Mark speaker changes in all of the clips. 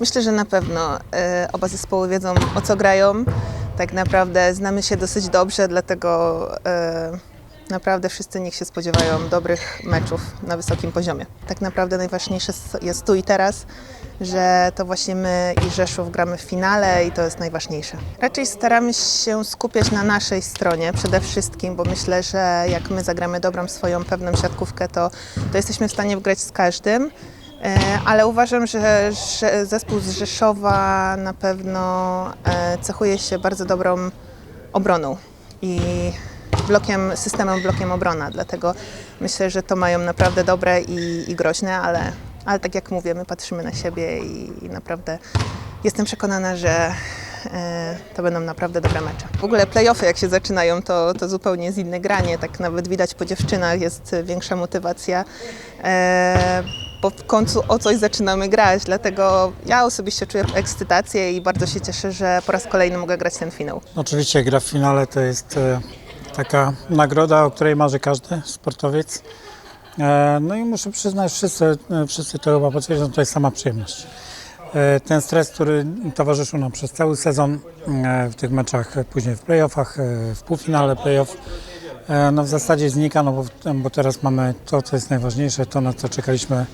Speaker 1: Myślę, że na pewno e, oba zespoły wiedzą o co grają. Tak naprawdę znamy się dosyć dobrze, dlatego e, naprawdę wszyscy niech się spodziewają dobrych meczów na wysokim poziomie. Tak naprawdę najważniejsze jest tu i teraz, że to właśnie my i Rzeszów gramy w finale i to jest najważniejsze. Raczej staramy się skupiać na naszej stronie przede wszystkim, bo myślę, że jak my zagramy dobrą swoją pewną siatkówkę, to, to jesteśmy w stanie wygrać z każdym. E, Ale uważam, że, że zespół z Rzeszowa na pewno e, cechuje się bardzo dobrą obroną i blokiem, systemem blokiem obrona. Dlatego myślę, że to mają naprawdę dobre i, i groźne, ale, ale tak jak mówię, my patrzymy na siebie i, i naprawdę jestem przekonana, że e, to będą naprawdę dobre mecze. W ogóle playoffy jak się zaczynają, to, to zupełnie jest inne granie. Tak nawet widać po dziewczynach jest większa motywacja. Bo w końcu o coś zaczynamy grać, dlatego ja osobiście czuję ekscytację i bardzo się cieszę, że po raz kolejny mogę grać ten finał.
Speaker 2: Oczywiście gra w finale to jest e, taka nagroda, o której marzy każdy sportowiec. E, No i muszę przyznać, wszyscy, e, wszyscy to chyba potwierdzą, to jest sama przyjemność. Ten stres, który towarzyszył nam przez cały sezon w tych meczach, później w playoffach, w półfinale playoff, no w zasadzie znika, no bo, bo teraz mamy to, co jest najważniejsze, to na co czekaliśmy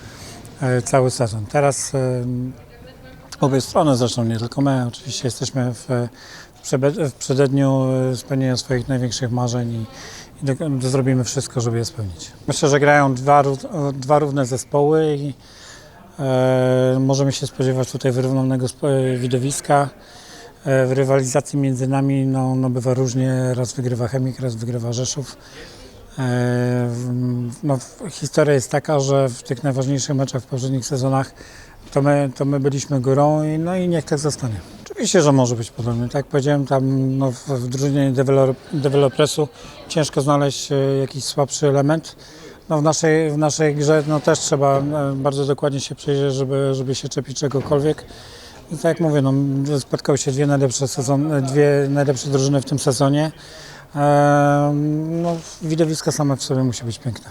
Speaker 2: e, cały sezon. Teraz e, obie strony, zresztą nie tylko my, oczywiście jesteśmy w, w, przededniu e, spełnienia swoich największych marzeń i, i do, do, zrobimy wszystko, żeby je spełnić. Myślę, że grają dwa, dwa równe zespoły i e, możemy się spodziewać tutaj wyrównanego e, widowiska. E, w rywalizacji między nami no, no bywa różnie, raz wygrywa Chemik, raz wygrywa Rzeszów. E, no, historia jest taka, że w tych najważniejszych meczach w poprzednich sezonach to my, to my byliśmy górą i, no i niech tak zostanie. Oczywiście, że może być podobnie. Tak jak powiedziałem, tam no, w, w drużynie dewelop, dewelopresu ciężko znaleźć e, jakiś słabszy element. No, w, naszej, w naszej grze no, też trzeba bardzo dokładnie się przyjrzeć, żeby, żeby się czepić czegokolwiek. I tak jak mówię, no, spotkały się dwie najlepsze, sezon, dwie najlepsze drużyny w tym sezonie. No, widowisko same w sobie musi być piękne.